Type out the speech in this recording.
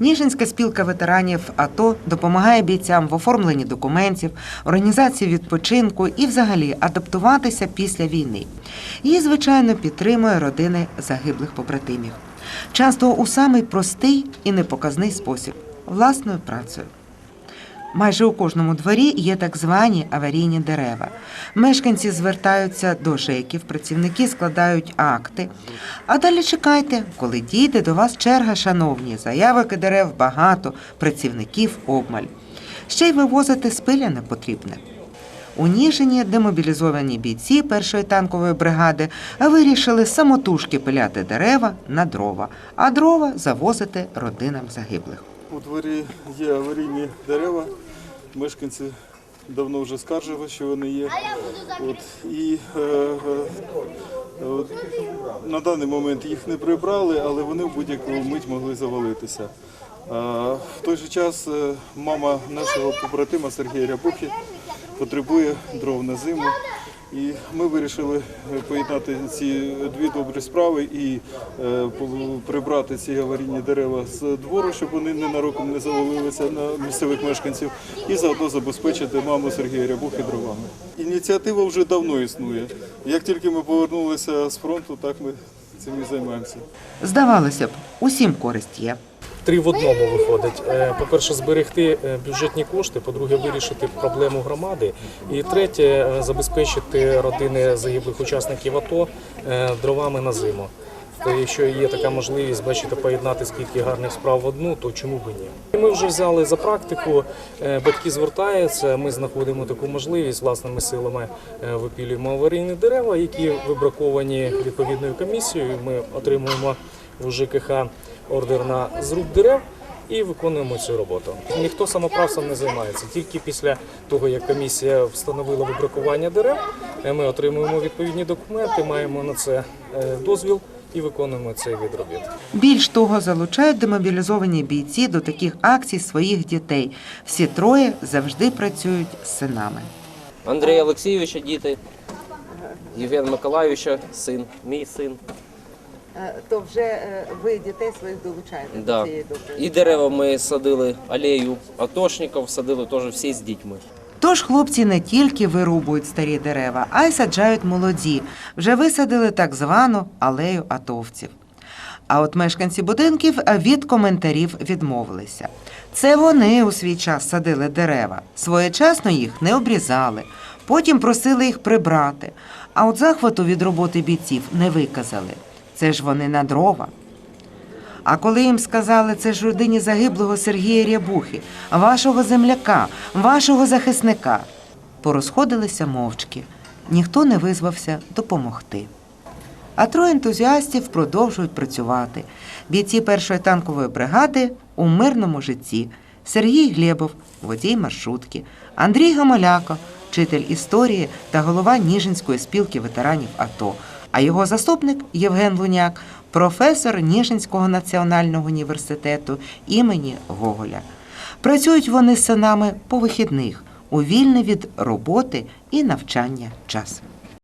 Ніжинська спілка ветеранів АТО допомагає бійцям в оформленні документів, організації відпочинку і, взагалі, адаптуватися після війни. Її, звичайно, підтримує родини загиблих побратимів. Часто у самий простий і непоказний спосіб власною працею. Майже у кожному дворі є так звані аварійні дерева. Мешканці звертаються до ЖЕКів, працівники складають акти. А далі чекайте, коли дійде до вас черга, шановні, заявок і дерев багато, працівників обмаль. Ще й вивозити спиля не потрібне. У Ніжині демобілізовані бійці першої танкової бригади вирішили самотужки пиляти дерева на дрова, а дрова завозити родинам загиблих. У дворі є аварійні дерева. Мешканці давно вже скаржили, що вони є. От, і е, е, от, на даний момент їх не прибрали, але вони в будь-яку мить могли завалитися. А, в той же час е, мама нашого побратима Сергія Рябухи потребує дров на зиму. І ми вирішили е, поєднати ці дві добрі справи і е, прибрати ці аварійні дерева з двору, щоб вони ненароком не завалилися на місцевих мешканців, і заодно забезпечити маму Сергія Рябухи дровами. Ініціатива вже давно існує. Як тільки ми повернулися з фронту, так ми цим і займаємося. Здавалося б, усім користь є. Три в одному виходить. Е, По-перше, зберегти е, бюджетні кошти, по-друге, вирішити проблему громади. І третє, е, забезпечити родини загиблих учасників АТО дровами на зиму. То якщо є така можливість, бачите, поєднати скільки гарних справ в одну, то чому б ні? Ми вже взяли за практику, батьки звертаються, ми знаходимо таку можливість власними силами випілюємо аварійні дерева, які вибраковані відповідною комісією. Ми отримуємо у ЖКХ ордер на зруб дерев і виконуємо цю роботу. Ніхто самоправством не займається. Тільки після того, як комісія встановила вибракування дерев, е, ми отримуємо відповідні документи, маємо на це е, дозвіл і виконуємо цей від робіт. Більш того, залучають демобілізовані бійці до таких акцій своїх дітей. Всі троє завжди працюють з синами. Андрія Олексійовича діти, Євгена Миколайовича син, мій син. То вже ви дітей своїх долучаєте Да. І дерева ми садили алею атошників, садили теж всі з дітьми. Тож хлопці не тільки вирубують старі дерева, а й саджають молоді. Вже висадили так звану алею атовців. А от мешканці будинків від коментарів відмовилися. Це вони у свій час садили дерева, своєчасно їх не обрізали, потім просили їх прибрати. А от захвату від роботи бійців не виказали. Це ж вони на дрова. А коли їм сказали, це ж родині загиблого Сергія Рябухи, вашого земляка, вашого захисника, порозходилися мовчки. Ніхто не визвався допомогти. А троє ентузіастів продовжують працювати. Бійці першої танкової бригади у мирному житті. Сергій Глєбов, водій маршрутки, Андрій Гамаляко, вчитель історії та голова Ніжинської спілки ветеранів АТО. А його заступник Євген Луняк, професор Ніжинського національного університету імені Гоголя. Працюють вони з синами по вихідних у вільний від роботи і навчання час.